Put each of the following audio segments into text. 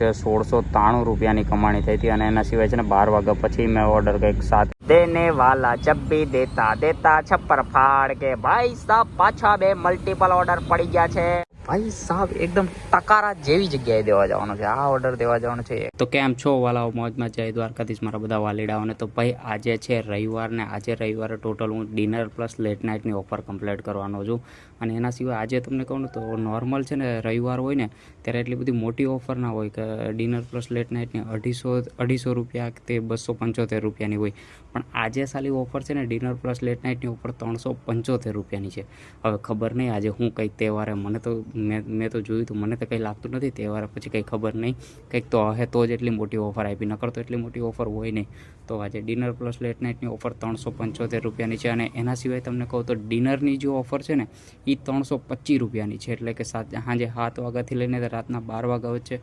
છે સોળસો ત્રાણું રૂપિયાની કમાણી થઈ હતી અને એના સિવાય છે ને બાર વાગ્યા પછી મેં ઓર્ડર કંઈક સાત દેને વાલા જબ દેતા દેતા છપ્પર ફાડ કે ભાઈ સાહેબ પાછા બે મલ્ટિપલ ઓર્ડર પડી ગયા છે. ભાઈ સાહેબ એકદમ ટકારા જેવી જગ્યાએ દેવા જવાનો છે આ ઓર્ડર દેવા જવાનો છે. તો કેમ છો વાલાઓ મોજમાં જય દ્વારકાધીશ મારા બધા વાલીડાઓને તો ભાઈ આજે છે રવિવાર ને આજે રવિવારે ટોટલ હું ડિનર પ્લસ લેટ નાઇટની ઓફર કમ્પ્લીટ કરવાનો છું. અને એના સિવાય આજે તમને કહું ને તો નોર્મલ છે ને રવિવાર હોય ને, ત્યારે એટલી બધી મોટી ઓફર ના હોય કે ડિનર પ્લસ લેટ નાઇટની અઢીસો અઢીસો રૂપિયા કે તે બસો પંચોતેર રૂપિયાની હોય. પણ આજે સાલી ઓફર છે ને ડિનર પ્લસ લેટ નાઇટની ઓફર ત્રણસો પંચોતેર રૂપિયાની છે. હવે ખબર નહીં આજે હું કંઈક તહેવારે મને તો, મેં મેં તો જોયું હતું, મને તો કંઈ લાગતું નથી તહેવારે પછી કંઈ ખબર નહીં. કંઈક તો હે તો જ એટલી મોટી ઓફર આપી, નકર તો એટલી મોટી ઓફર હોય નહીં. તો આજે ડિનર પ્લસ લેટ નાઇટની ઓફર ત્રણસો પંચોતેર રૂપિયાની છે અને એના સિવાય તમને કહું તો ડિનરની જે ઓફર છે ને એ ત્રણસો પચીસ રૂપિયાની છે. એટલે કે સાત સાંજે સાત વાગ્યાથી લઈને રાતના બાર વાગ્યા વચ્ચે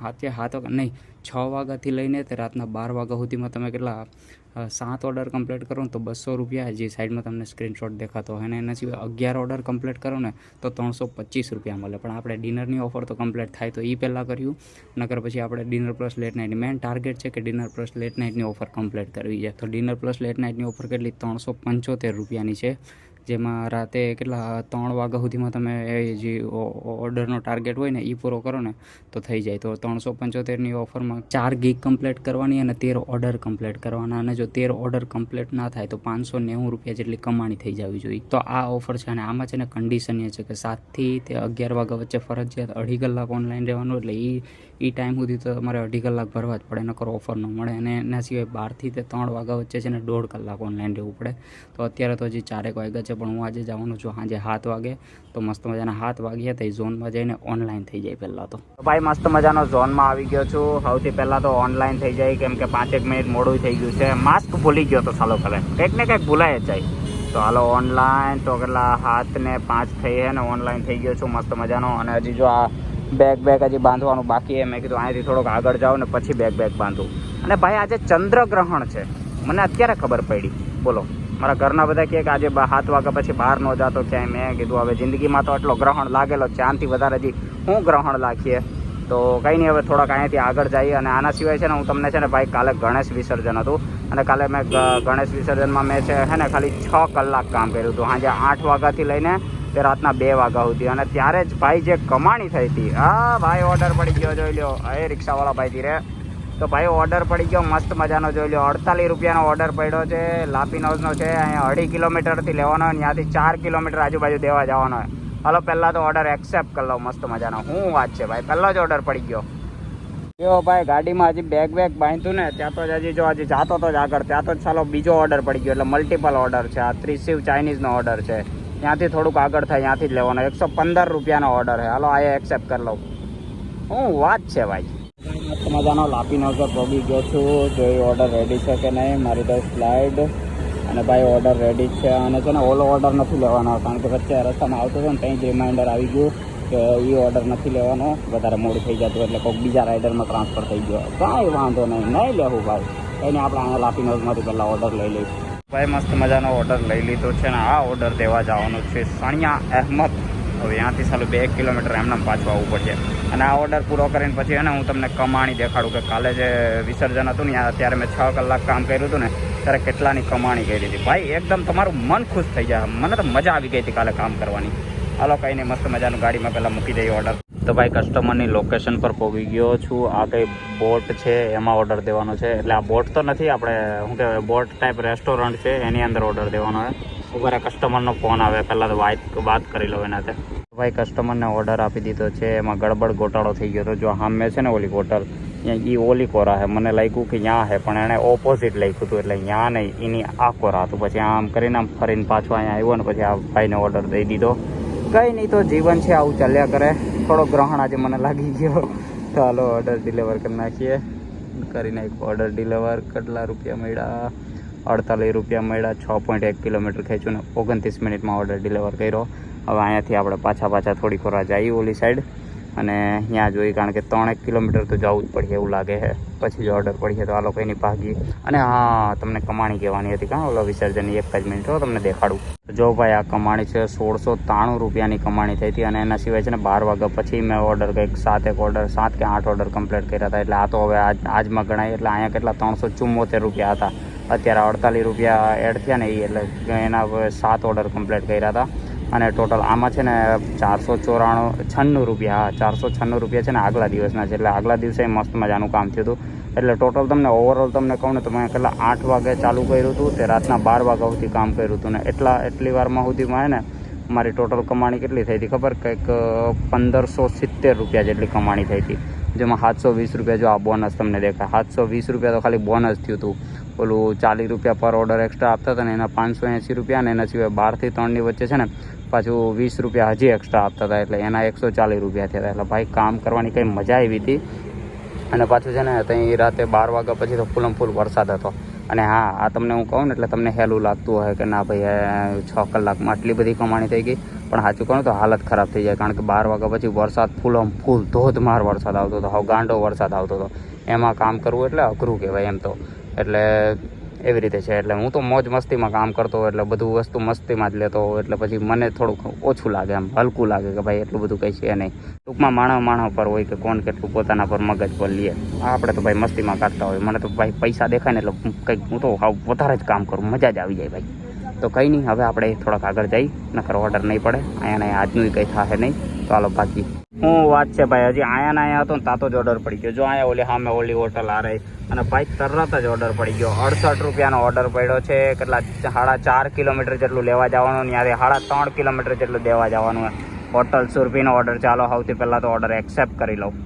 સાતે સાત વાગ્યા, નહીં, છ વાગ્યાથી લઈને તે રાતના બાર વાગ્યા સુધીમાં તમે કેટલા સાત ઓર્ડર કમ્પ્લીટ કરો ને તો બસો રૂપિયા જે સાઈડમાં તમને સ્ક્રીનશોટ દેખાતો હોય. અને એના સિવાય અગિયાર ઓર્ડર કમ્પ્લીટ કરો ને તો ત્રણસો પચીસ રૂપિયા મળે. પણ આપણે ડિનરની ઓફર તો કમ્પ્લીટ થાય તો એ પહેલાં કર્યું. નકર પછી આપણે dinner plus late night main target છે કે ડિનર પ્લસ લેટ નાઇટની ઓફર કમ્પ્લીટ કરવી છે. તો ડિનર પ્લસ લેટ નાઇટની ઓફર કેટલી? ત્રણસો પંચોતેર રૂપિયાની છે. જેમાં રાતે કેટલા, ત્રણ વાગ્યા સુધીમાં તમે એ જે ઓર્ડરનો ટાર્ગેટ હોય ને એ પૂરો કરો ને, તો થઈ જાય. તો ત્રણસો પંચોતેરની ઓફરમાં ચાર ગીગ કમ્પ્લીટ કરવાની અને તેર ઓર્ડર કમ્પ્લીટ કરવાના. અને જો તેર ઓર્ડર કમ્પ્લીટ ના થાય, તો પાંચસો નેવું રૂપિયા જેટલી કમાણી થઈ જવી જોઈએ. તો આ ઓફર છે અને આમાં છે ને કન્ડિશન એ છે કે સાતથી તે અગિયાર વાગ્યા વચ્ચે ફરજિયાત અઢી કલાક ઓનલાઈન રહેવાનું એટલે એ એ ટાઈમ સુધી તો તમારે અઢી કલાક ભરવા જ પડે, નકર ઓફર ન મળે. અને એના સિવાય બારથી તે ત્રણ વાગ્યા વચ્ચે છે ને દોઢ કલાક ઓનલાઈન રહેવું પડે. તો અત્યારે તો હજી ચારેક વાગ્યા છે પણ હું આજે જવાનું છું સાંજે સાત વાગે. તો મસ્ત મજાના સાત વાગ્યા તો ઝોનમાં જઈને ઓનલાઈન થઈ જાય પહેલાં તો. ભાઈ મસ્ત મજાનો ઝોનમાં આવી ગયો છું. સૌથી પહેલાં તો ઓનલાઈન થઈ જાય, કેમ કે પાંચેક મિનિટ મોડું થઈ ગયું છે. માસ્ક ભૂલી ગયો તો સાલો ખરે કંઈક ને કંઈક ભૂલાય જ જાય. તો હાલો ઓનલાઈન તો કેટલા હાથ ને પાંચ થઈ છે ને ઓનલાઈન થઈ ગયો છું મસ્ત મજાનો. અને હજી જો આ બેગ બેગ હજી બાંધવાનું બાકી મેં કીધું અહીંથી થોડોક આગળ જાઓ ને પછી બેગ બેગ બાંધું. અને ભાઈ આજે ચંદ્રગ્રહણ છે. મને અત્યારે ખબર પડી. બોલો. મારા ઘરના બધા કહે કે આજે સાત વાગ્યા પછી બહાર ન જતો ક્યાંય. મેં કીધું, હવે જિંદગીમાં તો એટલો ગ્રહણ લાગેલો ચાંદથી વધારે હજી હું ગ્રહણ લાખીએ તો કંઈ નહીં, હવે થોડાક અહીંયાથી આગળ જઈએ અને આના સિવાય છે ને હું તમને છે ને ભાઈ કાલે ગણેશ વિસર્જન હતું. અને કાલે મેં ગણેશ વિસર્જનમાં મેં છે હે ને ખાલી છ કલાક કામ કર્યું હતું. સાંજે આઠ વાગ્યાથી લઈને તે રાતના બે વાગ્યા સુધી. અને ત્યારે જ ભાઈ જે કમાણી થઈ હતી. હા ભાઈ ઓર્ડર પડી ગયો, જોઈ લ્યો. એ રિક્ષાવાળા ભાઈ ધીરે. તો ભાઈ ઓર્ડર પડી ગયો, મસ્ત મજાનો જોઈ લો અડતાલીસ રૂપિયાનો ઓર્ડર પડ્યો છે. લાપીનોઝનો છે. અહીંયા અઢી કિલોમીટરથી લેવાનો હોય, ત્યાંથી ચાર કિલોમીટર આજુબાજુ દેવા જવાનો હોય. હલો, પહેલાં તો ઓર્ડર એક્સેપ્ટ કરી લઉં મસ્ત મજાનો. શું વાત છે ભાઈ, પહેલો જ ઓર્ડર પડી ગયો. જો ભાઈ, ગાડીમાં હજી બેગ બેગ બાંધ્યું ને, ત્યાં તો જ હજી જો હજી જાતો તો જ આગળ. ત્યાં તો ચાલો બીજો ઓર્ડર પડી ગયો, એટલે મલ્ટિપલ ઓર્ડર છે. આ ત્રીસીવ ચાઇનીઝનો ઓર્ડર છે. ત્યાંથી થોડુંક આગળ થાય, ત્યાંથી જ લેવાનો. એકસો પંદર રૂપિયાનો ઓર્ડર છે. હાલો, આ એક્સેપ્ટ કરી લઉં. શું વાત છે ભાઈ. મસ્ત મજાનો લાપી નગર પહોંચી ગયો છું. જોઈ ઓર્ડર રેડી છે કે નહીં, મારી તો સ્લાઇડ અને ભાઈ ઓર્ડર રેડી છે. અને છે ને, ઓલો ઓર્ડર નથી લેવાનો, કારણ કે વચ્ચે રસ્તામાં આવતો હતો ને ત્યાં જ રિમાઇન્ડર આવી ગયું કે એ ઓર્ડર નથી લેવાનો. વધારે મોડું થઈ જતું એટલે કોઈક બીજા રાઇડરમાં ટ્રાન્સફર થઈ ગયો. કાંઈ વાંધો નહીં નહીં લેવું ભાઈ. એને આપણે અહીંયા લાપી નગરમાંથી પહેલાં ઓર્ડર લઈ લઈશું. ભાઈ, મસ્ત મજાનો ઓર્ડર લઈ લીધો છે ને, આ ઓર્ડર દેવા જવાનો છે સણિયા અહેમદ. હવે ત્યાંથી સાલું બે એક કિલોમીટર એમને પાછું આવવું પડશે. અને આ ઓર્ડર પૂરો કરીને પછી છે ને હું તમને કમાણી દેખાડું કે કાલે જે વિસર્જન હતું ને અત્યારે ત્યારે મેં છ કલાક કામ કર્યું હતું ને, ત્યારે કેટલાની કમાણી કરી હતી. ભાઈ, એકદમ તમારું મન ખુશ થઈ જાય. મને તો મજા આવી ગઈ હતી કાલે કામ કરવાની. હાલો, કંઈ નહીં, મસ્ત મજાનું ગાડીમાં પહેલાં મૂકી દઈએ ઓર્ડર તો ભાઈ કસ્ટમરની લોકેશન પર પહોંચી ગયો છું. આ કંઈ બોટ છે, એમાં ઓર્ડર દેવાનો છે. એટલે આ બોટ તો નથી, આપણે શું કહેવાય બોટ ટાઈપ રેસ્ટોરન્ટ છે, એની અંદર ઓર્ડર દેવાનો ઉપર કસ્ટમરનો ફોન આવે. પહેલાં તો વાત વાત કરી લો એના ભાઈ કસ્ટમરને ઓર્ડર આપી દીધો છે. એમાં ગડબડ ગોટાળો થઈ ગયો હતો. જો સામે છે ને ઓલી હોટલ એ ઓલી કોરા હે મને લાગ્યું કે ત્યાં હે પણ એણે ઓપોઝિટ લખ્યું હતું. એટલે ત્યાં નહીં એની આ કોરા હતું. પછી આમ કરીને આમ ફરીને પાછો અહીંયા આવ્યો ને પછી આ ભાઈને ઓર્ડર દઈ દીધો. કંઈ નહીં તો જીવન છે, આવું ચાલ્યા કરે. થોડો ગ્રહણ આજે મને લાગી ગયો. હાલો ઓર્ડર ડિલિવર કરી નાખીએ. કરી એક ઓર્ડર ડિલિવર કેટલા રૂપિયા મળ્યા? અડતાલીસ રૂપિયા મળ્યા, છ પોઈન્ટ એક કિલોમીટર ખેંચ્યું ઓગણત્રીસ મિનિટમાં ઓર્ડર ડિલિવર કર્યો. હવે અહીંયાથી આપણે પાછા પાછા થોડીક વાર જઈએ ઓલી સાઈડ અને ત્યાં જોઈ કારણ કે ત્રણેક કિલોમીટર તો જવું જ પડશે એવું લાગે છે. પછી જો ઓર્ડર પડશે તો આ લોકો એની ભાગી. અને હા, તમને કમાણી કહેવાની હતી કાં ઓલો વિસર્જનની એક જ મિનિટ હો, તમને દેખાડું. જો ભાઈ આ કમાણી છે, સોળસો ત્રાણું રૂપિયાની કમાણી થઈ હતી અને એના સિવાય છે ને બાર વાગ્યા પછી મેં ઓર્ડર કંઈક સાત એક ઓર્ડર સાત કે આઠ ઓર્ડર કમ્પ્લીટ કર્યા હતા. એટલે આ તો હવે આજ આજમાં ગણાય. એટલે અહીંયા કેટલા? ત્રણસો ચુમ્મોતેર રૂપિયા હતા. અત્યારે અડતાલીસ રૂપિયા એડ થયા ને એ એટલે એના સાત ઓર્ડર કમ્પ્લીટ કર્યા હતા. અને ટોટલ આમાં છે ને ચારસો ચોરાણું, છન્નું રૂપિયા, હા, ચારસો છન્નું રૂપિયા છે ને આગલા દિવસના છે. એટલે આગલા દિવસે મસ્ત મજાનું કામ થયું હતું. એટલે ટોટલ તમને ઓવરઓલ તમને કહું ને તો મેં કેટલા આઠ વાગે ચાલુ કર્યું હતું તે રાતના બાર વાગ્યા સુધી કામ કર્યું હતું. ને એટલા એટલી વારમાં સુધીમાં મેં ને મારી ટોટલ કમાણી કેટલી થઈ હતી ખબર? કંઈક પંદરસો સિત્તેર રૂપિયા જેટલી કમાણી થઈ હતી. જેમાં સાતસો વીસ રૂપિયા જો આ બોનસ તમને દેખાય. સાતસો વીસ રૂપિયા તો ખાલી બોનસ થયું હતું. ઓલું ચાલીસ રૂપિયા પર ઓર્ડર એક્સ્ટ્રા આપતા હતા ને એના પાંચસો એંસી રૂપિયા ને એના સિવાય બારથી ત્રણની વચ્ચે છે ને પાછું વીસ રૂપિયા હજી એક્સ્ટ્રા આપતા હતા. એટલે એના એકસો ચાલીસ રૂપિયા થયા હતા. એટલે ભાઈ કામ કરવાની કંઈ મજા આવી હતી. અને પાછું છે ને ત્યાં રાતે બાર વાગ્યા પછી તો ફૂલમ ફૂલ વરસાદ હતો. અને હા, આ તમને હું કહું ને એટલે તમને હેલું લાગતું હોય કે ના ભાઈ છ કલાકમાં આટલી બધી કમાણી થઈ ગઈ. પણ સાચું કહું તો હાલત ખરાબ થઈ જાય. કારણ કે બાર વાગ્યા પછી વરસાદ ફૂલમ ફૂલ ધોધમાર વરસાદ આવતો હતો. હવે ગાંડો વરસાદ આવતો હતો. એમાં કામ કરવું એટલે અઘરું કહેવાય એમ તો. એટલે એવી રીતે છે. એટલે હું તો મોજ મસ્તીમાં કામ કરતો એટલે બધું વસ્તુ મસ્તીમાં જ લેતો એટલે પછી મને થોડુંક ઓછું લાગે એમ. હલકું લાગે કે ભાઈ એટલું બધું કંઈ છે નહીં. ટૂંકમાં માણસ માણસ પર હોય કે કોણ કેટલું પોતાના પર મગજ પર લે. આપણે તો ભાઈ મસ્તીમાં કાઢતા હોય. મને તો ભાઈ પૈસા દેખાય ને એટલે કંઈક હું તો હાવ વધારે જ કામ કરું. મજા જ આવી જાય ભાઈ. તો કંઈ નહીં, હવે આપણે થોડાક આગળ જઈ, નકર ઓર્ડર નહીં પડે અહીંયા અહીંયા આજનું કંઈ થાય નહીં. ચાલો બાકી હું વાત છે ભાઈ, હજી આયા ના આયા હતો ને તાતો જ ઓર્ડર પડી ગયો. જો અહીંયા ઓલી સામે ઓલી હોટલ આ રહી અને ભાઈ તરત જ ઓર્ડર પડી ગયો. અડસઠ રૂપિયાનો ઓર્ડર પડ્યો છે, કેટલા સાડા ચાર કિલોમીટર જેટલું લેવા જવાનું, ને યારે સાડા ત્રણ કિલોમીટર જેટલું દેવા જવાનું હોટલ સુરભીનો ઓર્ડર ચાલો સૌથી પહેલાં તો ઓર્ડર એક્સેપ્ટ કરી લઉં.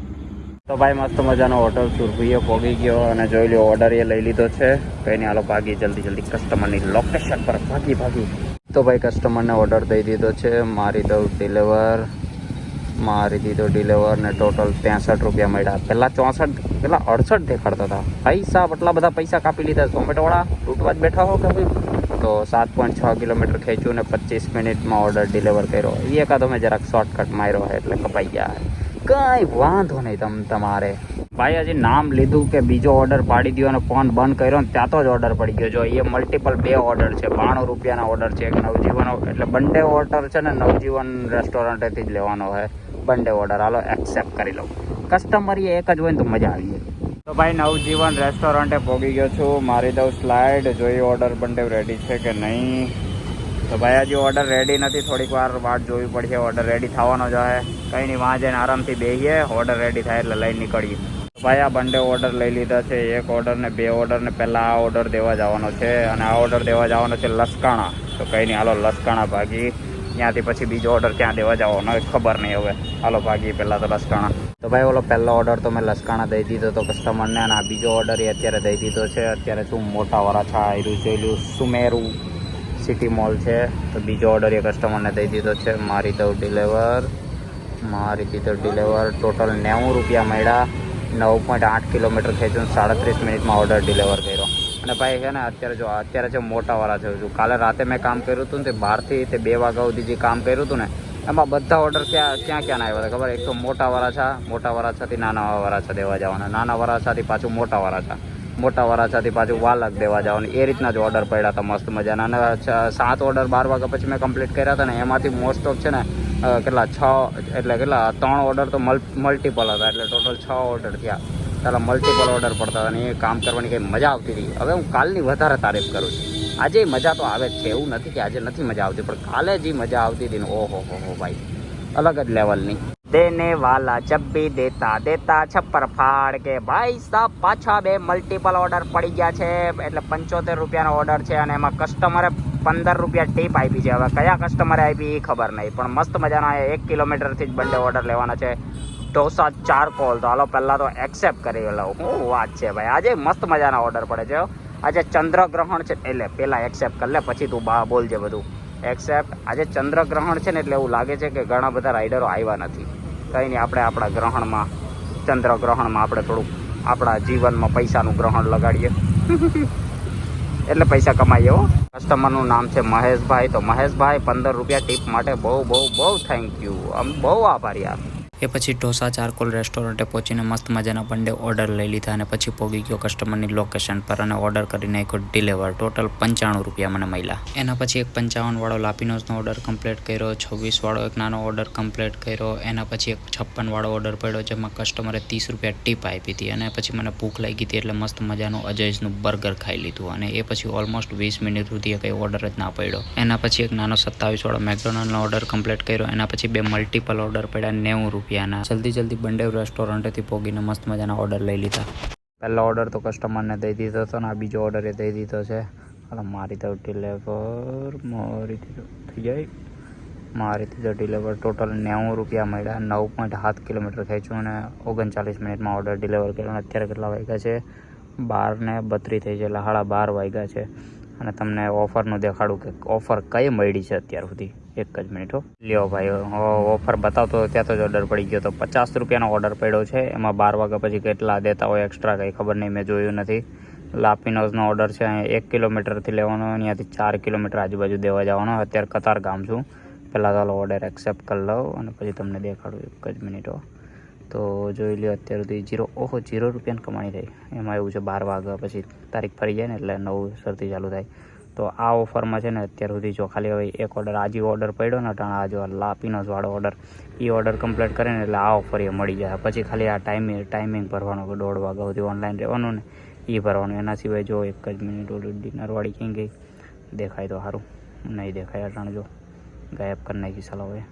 તો ભાઈ, મસ્ત મજાનો હોટલ સુરભીએ પોગી ગયો અને જોઈ લ્યો ઓર્ડર એ લઈ લીધો છે. કંઈ નહીં હાલો ભાગી, જલ્દી જલ્દી કસ્ટમરની લોકેશન પર ભાગી ભાગી. તો ભાઈ કસ્ટમરને ઓર્ડર દઈ દીધો છે. મારી દઉં ડિલિવર મારી દીધો ડિલિવર ને ટોટલ ત્રેસઠ રૂપિયા મળ્યા. પહેલાં ચોસઠ પહેલાં અડસઠ દેખાડતા હતા. ભાઈ સાહેબ આટલા બધા પૈસા કાપી લીધા ઝોમેટોવાળા. લૂંટવા જ બેઠા હો કે ભાઈ તો સાત પોઈન્ટ છ કિલોમીટર ખેંચ્યું ને પચીસ મિનિટમાં ઓર્ડર ડિલિવર કર્યો. એ એકાદો મેં જરાક શોર્ટકટ માર્યો એટલે કપાઈ ગયા કંઈ વાંધો નહીં તમ, તમારે. ભાઈ, હજી નામ લીધું કે બીજો ઓર્ડર પાડી દો અને ફોન બંધ કર્યો ને ત્યાં તો જ ઓર્ડર પડી ગયો. જો એ મલ્ટિપલ બે ઓર્ડર છે, બાણું રૂપિયાના ઓર્ડર છે, એક નવજીવન એટલે બંને ઓર્ડર છે ને નવજીવન રેસ્ટોરન્ટેથી જ લેવાનો હોય. બંને ઓર્ડર હાલો એક્સેપ્ટ કરી લઉં. કસ્ટમર એ એક જ હોય ને તો મજા આવી જાય. તો ભાઈ, નવજીવન રેસ્ટોરન્ટે પહોંચી ગયો છું. મારી દઉં સ્લાઇડ જોઈ ઓર્ડર બંને રેડી છે કે નહીં? તો ભાઈ, હજી ઓર્ડર રેડી નથી. થોડીક વાર વાટ જોવી પડશે. ઓર્ડર રેડી થવાનો જ હોય કંઈ નહીં વાં જઈને આરામથી બેસીએ ઓર્ડર રેડી થાય એટલે લઈને નીકળીએ. ભાઈ, આ બંને ઓર્ડર લઈ લીધા છે. એક ઓર્ડર ને બે ઓર્ડર ને પહેલાં આ ઓર્ડર દેવા જવાનો છે અને આ ઓર્ડર દેવા જવાનો છે લસકાણા. તો કંઈ નહીં, હાલો, લસકાણા ભાગી. ત્યાંથી પછી બીજો ઓર્ડર ક્યાં દેવા જવાનો ખબર નહીં હવે. હાલો ભાગી પહેલાં તો લસકાણા. તો ભાઈ, ઓલો પહેલો ઓર્ડર તો મેં લસકાણા દઈ દીધો તો કસ્ટમરને અને આ બીજો ઓર્ડર એ અત્યારે દઈ દીધો છે. અત્યારે શું મોટા વરાછા આવ્યું લ્યું સુમેરું. સિટી મોલ છે. તો બીજો ઓર્ડર એ કસ્ટમરને દઈ દીધો છે. મારી દઉં ડિલેવર મારી દીધો ડિલેવર ટોટલ નેવું રૂપિયા મળ્યા. નવ પોઈન્ટ આઠ કિલોમીટર ખેંચું સાડત્રીસ મિનિટમાં ઓર્ડર ડિલેવર કર્યો. અને ભાઈ છે ને, અત્યારે જો, અત્યારે છે મોટાવાળા થયું છું કાલે રાતે મેં કામ કર્યું હતું ને, તે બારથી તે બે વાગ્યા સુધી જે કામ કર્યું હતું ને, એમાં બધા ઓર્ડર ક્યાં ક્યાં ક્યાં આવ્યા હતા ખબર? એક તો મોટા વરાછા મોટા વરાછાથી નાના વરાછા દેવા જવાના નાના વરાછાથી પાછું મોટા વરાછા મોટા વરાછાથી પાછું વાલક દેવા જવાનું. એ રીતના જ ઓર્ડર પડ્યા હતા મસ્ત મજાના. અને સાત ઓર્ડર બાર વાગ્યા પછી મેં કમ્પ્લીટ કર્યા હતા ને, એમાંથી મોસ્ટ ઓફ છે ને કેટલા, છ, એટલે કેટલા, ત્રણ ઓર્ડર તો મલ્ટિપલ હતા. એટલે ટોટલ છ ઓર્ડર થયા. ચાલો મલ્ટિપલ ઓર્ડર પડતા હતા અને એ કામ કરવાની કંઈ મજા આવતી હતી. હવે હું કાલની વધારે તારીફ કરું છું. આજે મજા તો આવે જ છે, એવું નથી કે આજે નથી મજા આવતી, પણ કાલે જે મજા આવતી હતી ને, ઓહો, હો હો, ભાઈ. અલગ જ લેવલની દેને વાલા જબ દેતા દેતા છપ્પર ફાડ કે ભાઈ સાહેબ પાછા બે મલ્ટિપલ ઓર્ડર પડી ગયા છે એટલે પંચોતેર રૂપિયાનો ઓર્ડર છે અને એમાં કસ્ટમરે પંદર રૂપિયા ટીપ આપી છે હવે કયા કસ્ટમરે આપી એ ખબર નહીં પણ મસ્ત મજાના એક કિલોમીટરથી જ બંને ઓર્ડર લેવાના છે ઢોસા ચાર કોલ તો હાલો પહેલાં તો એક્સેપ્ટ કરી લઉં હું વાત છે ભાઈ આજે મસ્ત મજાના ઓર્ડર પડે છે. આજે ચંદ્રગ્રહણ છે એટલે પહેલાં એક્સેપ્ટ કરી લે પછી તું બા બોલજે બધું। એક્સેપ્ટ આજે ચંદ્રગ્રહણ છે ને એટલે એવું લાગે છે કે ઘણા બધા રાઇડરો આવ્યા નથી। કંઈ નહીં આપણે આપણા ગ્રહણમાં, ચંદ્રગ્રહણમાં આપણે થોડુંક આપણા જીવનમાં પૈસાનું ગ્રહણ લગાડીએ. એટલે પૈસા કમાઈએ હો. કસ્ટમરનું નામ છે મહેશભાઈ. તો મહેશભાઈ, પંદર રૂપિયા ટીપ માટે બહુ બહુ બહુ થેન્ક યુ આમ બહુ આભાર યાર. એ પછી ઢોસા, ચારકોલ રેસ્ટોરન્ટે પહોંચીને મસ્ત મજાના બંને ઓર્ડર લઈ લીધા અને પછી પહોંચી ગયો કસ્ટમરની લોકેશન પર અને ઓર્ડર કરી નાખ્યો ડિલિવર. ટોટલ પંચાણું રૂપિયા મને મળ્યા. એના પછી એક પંચાવનવાળો લાપીનોઝનો ઓર્ડર કમ્પ્લીટ કર્યો, છવ્વીસવાળો એક નાનો ઓર્ડર કમ્પ્લીટ કર્યો, એના પછી એક છપ્પનવાળો ઓર્ડર પડ્યો જેમાં કસ્ટમરે ત્રીસ રૂપિયા ટીપ આપી હતી અને પછી મને ભૂખ લાગી હતી એટલે મસ્ત મજાનું અજયસનું બર્ગર ખાઈ લીધું અને એ પછી ઓલમોસ્ટ વીસ મિનિટ સુધી કંઈ ઓર્ડર જ ના પડ્યો. એના પછી એક નાનો સત્તાવીસવાળો મેકડોનલ્ડનો ઓર્ડર કમ્પ્લીટ કર્યો, એના પછી બે મલ્ટિપલ ઓર્ડર પડ્યા નેવું રૂપિયાના. જલ્દી જલ્દી બંડેવ રેસ્ટોરન્ટથી પોગીને મસ્ત મજાના ઓર્ડર લઈ લીધા. પહેલો ઓર્ડર તો કસ્ટમરને દઈ દીધો હતો ને આ બીજો ઓર્ડર એ દઈ દીધો છે. હાલો મારી તો ડિલેવર મારીથી થઈ જાય મારીથી તો ડિલેવર ટોટલ નેવું રૂપિયા મળ્યા, નવ પોઈન્ટ સાત કિલોમીટર ખેંચ્યું અને ઓગણચાલીસ મિનિટમાં ઓર્ડર ડિલિવર કર્યો અને અત્યારે કેટલા વાગ્યા છે? બાર ને બત્રીસ થઈ છે એટલે સાડા બાર વાગ્યા છે. અને તમને ઓફરનું દેખાડું કે ઓફર કઈ મળી છે અત્યાર સુધી? એક જ મિનિટ હો. લ્યો ભાઈ ઓફર બતાવતો ત્યાં તો જ ઓર્ડર પડી ગયો તો પચાસ રૂપિયાનો ઓર્ડર પડ્યો છે. એમાં બાર વાગ્યા પછી કેટલા દેતા હોય એક્સ્ટ્રા કંઈ ખબર નહીં, મેં જોયું નથી. લાપિનોઝનો ઓર્ડર છે એક કિલોમીટરથી લેવાનો, અહીંયાથી ચાર કિલોમીટર આજુબાજુ દેવા જવાનો. અત્યારે કતાર ગામ છું. પહેલાં ચાલો ઓર્ડર એક્સેપ્ટ કરી લઉં અને પછી તમને દેખાડું એક જ મિનિટો તો જોઈ લ્યો અત્યાર સુધી જીરો, ઓહો, જીરો રૂપિયાની કમાણી થઈ. એમાં એવું છે બાર વાગ્યા પછી તારીખ ફરી જાય ને એટલે નવું સરથી ચાલુ થાય. તો આ ઓફરમાં છે ને અત્યાર સુધી જો ખાલી હવે એક ઓર્ડર આજે ઓર્ડર પડ્યો ને ટાણા આ જો લાપીનોઝ વાળો ઓર્ડર એ ઓર્ડર કમ્પ્લીટ કરે ને એટલે આ ઓફર એ મળી જાય. પછી ખાલી આ ટાઈમિંગ ટાઈમિંગ ભરવાનો કે દોઢ વાગ્યા સુધી ઓનલાઈન રહેવાનું ને એ ભરવાનું. એના સિવાય જો એક જ મિનિટ ઓલું ડિનરવાળી ક્યાં ગઈ, દેખાય તો સારું. નહીં દેખાય અટાણ જો, ગાયબ કરી નાખી સલાહ હવે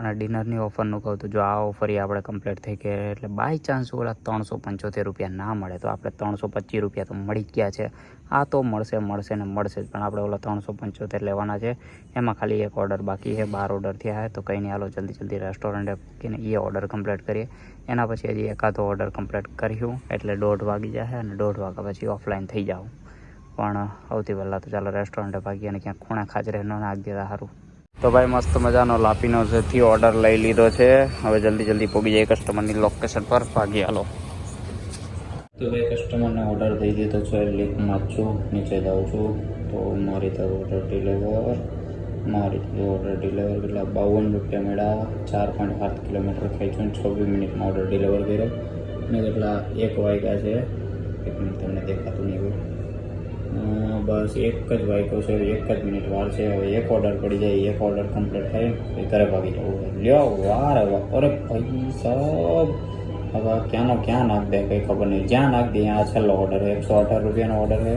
અને ડિનરની ઓફરનું કહું તો જો આ ઓફર એ આપણે કમ્પ્લીટ થઈ ગઈ એટલે બાય ચાન્સ ઓલા ત્રણસો પંચોતેર રૂપિયા ના મળે તો આપણે ત્રણસો પચીસ રૂપિયા તો મળી ગયા છે. આ તો મળશે મળશે ને મળશે જ. પણ આપણે ઓલા ત્રણસો પંચોતેર લેવાના છે. એમાં ખાલી એક ઓર્ડર બાકી છે, બાર ઓર્ડર થયા તો કંઈ નહીં, હાલો જલ્દી જલ્દી રેસ્ટોરન્ટે મૂકીને એ ઓર્ડર કમ્પ્લીટ કરીએ. એના પછી હજી એકાદો ઓર્ડર કમ્પ્લીટ કર્યું એટલે દોઢ વાગી જશે અને દોઢ વાગ્યા પછી ઓફલાઈન થઈ જાઉં પણ સૌથી પહેલાં તો ચાલો રેસ્ટોરન્ટે ભાગીએ અને ક્યાંક ખૂણા ખાચરે ન નાખી દેતા સારું તો ભાઈ, મસ્ત મજાનો લાપીનો જેથી ઓર્ડર લઈ લીધો છે. હવે જલ્દી જલ્દી પહોંચી જાય કસ્ટમરની લોકેશન પર. ભાગી હાલો. તો ભાઈ કસ્ટમરને ઓર્ડર દઈ દીધો છે લીકમાં જ છું, નીચે જાઉં છું. તો મારી તરફ ઓર્ડર ડિલિવર મારી ઓર્ડર ડિલિવર કેટલા, બાવન રૂપિયા મળ્યા ચાર પોઈન્ટ સાત કિલોમીટર ખેંચ્યું છવ્વીસ મિનિટમાં ઓર્ડર ડિલિવર કર્યો. અને કેટલા, એક વાગ્યા છે. એક મિનિટ તમને દેખાતું નહીં હોય. બસ એક જ વાગ્યો છે, એક જ મિનિટ વાર છે. હવે એક ઓર્ડર પડી જાય, એક ઓર્ડર કમ્પ્લીટ થાય ઘરે ભાગી જવું લ્યો વાર હવે અરે ભાઈ સાહેબ. ક્યાંનો ક્યાં નાખ દે કંઈ ખબર નહીં. જ્યાં નાખ દે આ છેલ્લો ઓર્ડર એકસો અઢાર રૂપિયાનો ઓર્ડર છે.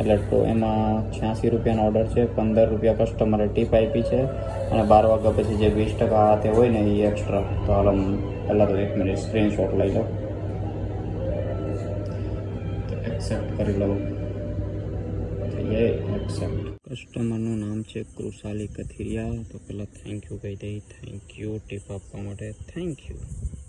એટલે તો એમાં છ્યાસી રૂપિયાનો ઓર્ડર છે, પંદર રૂપિયા કસ્ટમરે ટીપ આપી છે અને બાર વાગ્યા પછી જે વીસ ટકા હાથે હોય ને એ એક્સ્ટ્રા તો હાલ પહેલાં તો એક મિનિટ સ્ક્રીનશોટ લઈ લો એક્સેપ્ટ કરી લઉં. એ એક્સેપ્ટ કસ્ટમરનું નામ છે કૃષાલી કથિરિયા. તો પહેલાં થેન્ક યુ કહી દઈ. થેન્ક યુ ટીપ આપવા માટે થેન્ક યુ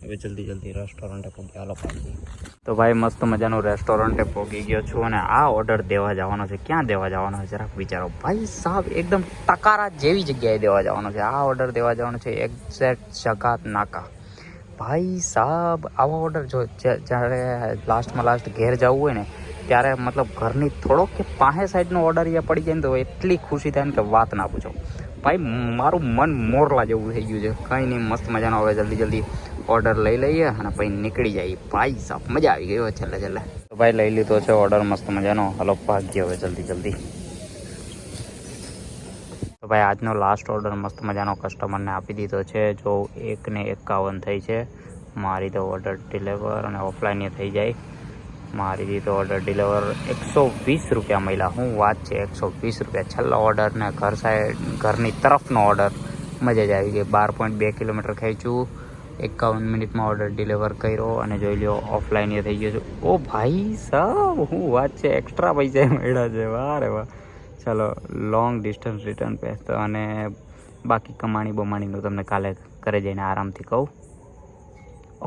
હવે જલ્દી જલ્દી રેસ્ટોરન્ટે પહોંચી. હાલો, પાછી. તો ભાઈ, મસ્ત મજાનું રેસ્ટોરન્ટે પહોંચી ગયો છું અને આ ઓર્ડર દેવા જવાનો છે. ક્યાં દેવા જવાનો છે? જરાક વિચારો. ભાઈ સાહેબ, એકદમ ટકારા જેવી જગ્યાએ દેવા જવાનો છે. આ ઓર્ડર દેવા જવાનો છે એક્ઝેક્ટ જગાત નાકા. ભાઈ સાહેબ, આવા ઓર્ડર જો જ્યારે લાસ્ટમાં લાસ્ટ ઘેર જવું હોય ને ત્યારે મતલબ ઘરની થોડોક કે પાસે સાઈડનો ઓર્ડર અહીંયા પડી જાય ને તો એટલી ખુશી થાય ને કે વાત ના પૂછો. ભાઈ, મારું મન મોરલા જેવું થઈ ગયું છે. કંઈ નહીં, મસ્ત મજાનો હવે જલ્દી જલ્દી ઓર્ડર લઈ લઈએ અને પછી નીકળી જાય. ભાઈ સાફ મજા આવી ગઈ હોય છેલ્લે છેલ્લે. ભાઈ, લઈ લીધો છે ઓર્ડર મસ્ત મજાનો. હલો, ભાગ્ય હવે જલ્દી જલ્દી. તો ભાઈ, આજનો લાસ્ટ ઓર્ડર મસ્ત મજાનો કસ્ટમરને આપી દીધો છે. જો એકને એકાવન થઈ છે, મારી તો ઓર્ડર ડિલેવર અને ઓફલાઈન એ થઈ જાય. મારી દીધો ઓર્ડર ડિલિવર એકસો વીસ રૂપિયા મળ્યા. હું વાત છે એકસો વીસ રૂપિયા. છેલ્લો ઓર્ડર ને ઘર સાઈડ, ઘરની તરફનો ઓર્ડર મજા જ આવી ગઈ. બાર પોઈન્ટ બે કિલોમીટર ખેંચ્યું એકાવન મિનિટમાં ઓર્ડર ડિલિવર કર્યો અને જોઈ લ્યો ઓફલાઈન એ થઈ ગયો છે. ઓ ભાઈ સાહેબ હું વાત છે એક્સ્ટ્રા પૈસા મળ્યા છે. વાહ રે વાહ. ચાલો લોંગ ડિસ્ટન્સ રિટર્ન પેસ અને બાકી કમાણી બમાણીનું તમને કાલે ઘરે જઈને આરામથી કહું.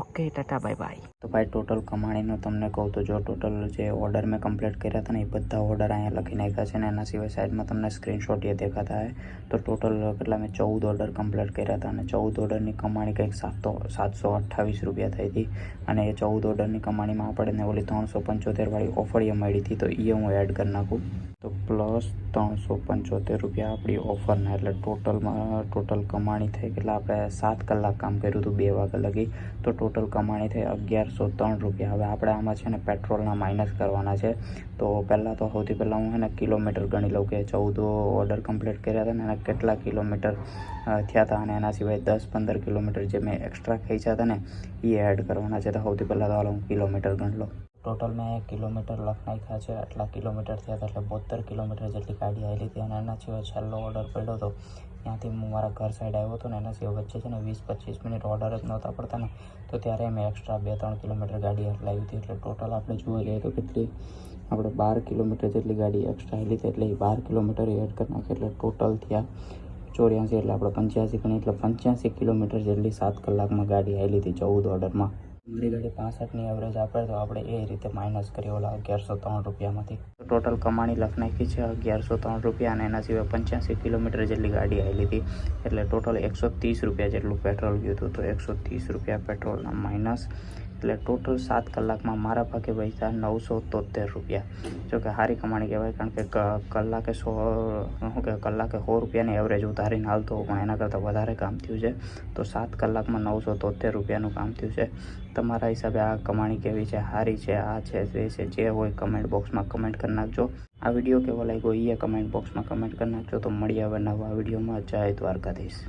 Okay, tata, bye bye. તો ભાઈ ટોટલ કમાણીનું તમને કહું તો જો ટોટલ જે ઓર્ડર મેં કમ્પ્લીટ કર્યા હતા ને, એ બધા ઓર્ડર અહીંયા લખી નાખ્યા છે ને, એના સિવાય સાઈડમાં તમને સ્ક્રીનશોટ એ દેખાતા હોય તો ટોટલ કેટલા મેં ચૌદ ઓર્ડર કમ્પ્લીટ કર્યા હતા અને ચૌદ ઓર્ડરની કમાણી કંઈક સાતસો સાતસો અઠ્ઠાવીસ રૂપિયા થઈ હતી. અને એ ચૌદ ઓર્ડરની કમાણીમાં આપણને ઓલી ત્રણસો પંચોતેરવાળી ઓફર એ મળી હતી, તો એ હું એડ કરી નાખું. તો પ્લસ ત્રણસો પંચોતેર રૂપિયા આપણી ઓફરના એટલે ટોટલમાં ટોટલ કમાણી થઈ કેટલા આપણે સાત કલાક કામ કર્યું હતું, બે વાગ્યા લગી. તો ટોટલ કમાણી થઈ અગિયારસો ત્રણ રૂપિયા. હવે આપણે આમાં છે ને પેટ્રોલના માઇનસ કરવાના છે. તો પહેલાં તો સૌથી પહેલાં હું એને કિલોમીટર ગણી લઉં કે ચૌદ ઓર્ડર કમ્પ્લીટ કર્યા હતા ને એના કેટલા કિલોમીટર થયા હતા અને એના સિવાય દસ પંદર કિલોમીટર જે મેં એક્સ્ટ્રા ખેંચ્યા હતા ને, એ એડ કરવાના છે. તો સૌથી પહેલાં તો હું કિલોમીટર ગણી લઉં. ટોટલ મેં કિલોમીટર લખ નાખ્યા છે. આટલા કિલોમીટર થયા હતા એટલે બોતેર કિલોમીટર જેટલી ગાડી આવેલી હતી અને એના સિવાય છેલ્લો ઓર્ડર પડ્યો હતો ત્યાંથી હું મારા ઘર સાઈડ આવ્યો હતો ને એના સિવાય વચ્ચે છે ને વીસ પચીસ મિનિટ ઓર્ડર જ નહોતા પડતા ને. તો ત્યારે મેં એક્સ્ટ્રા બે ત્રણ કિલોમીટર ગાડી લાવી હતી. એટલે ટોટલ આપણે જોવા જઈએ તો કેટલી આપણે બાર કિલોમીટર જેટલી ગાડી એક્સ્ટ્રા આવી હતી એટલે એ બાર કિલોમીટર એડ કરી નાખી. એટલે ટોટલ થયા ચોર્યાસી એટલે આપણે પંચ્યાસી ગણી. એટલે પંચ્યાસી કિલોમીટર જેટલી સાત કલાકમાં ગાડી આવેલી હતી ચૌદ ઓર્ડરમાં મારી ગાડી પાસઠની એવરેજ આપે તો આપણે એ રીતે માઇનસ કરીએ ઓલા અગિયારસો ત્રણ રૂપિયામાંથી. ટોટલ કમાણી લખ નાખી છે અગિયારસો ત્રણ રૂપિયા અને એના સિવાય પંચ્યાસી કિલોમીટર જેટલી ગાડી આવેલી હતી. એટલે ટોટલ એકસો ત્રીસ રૂપિયા જેટલું પેટ્રોલ ગયું હતું. તો એકસો ત્રીસ રૂપિયા પેટ્રોલના માઇનસ એટલે ટોટલ સાત કલાકમાં મારા ભાગે પૈસા નવસો તોતેર રૂપિયા. જો કે સારી કમાણી કહેવાય, કારણ કે કલાકે સો, શું કે કલાકે સો રૂપિયાની એવરેજ ઉતારીને હાલતો, પણ એના કરતાં વધારે કામ થયું છે. તો સાત કલાકમાં નવસો તોતેર રૂપિયાનું કામ થયું છે. તમારા હિસાબે આ કમાણી કેવી છે? સારી છે, આ છે, તે છે, જે હોય કમેન્ટ બોક્સમાં કમેન્ટ કરી નાખજો. આ વીડિયો કેવો લાગ્યો? એ કમેન્ટ બોક્સમાં કમેન્ટ કરી નાખજો. તો મળી આવે નવા વિડીયોમાં જય દ્વારકાધીશ.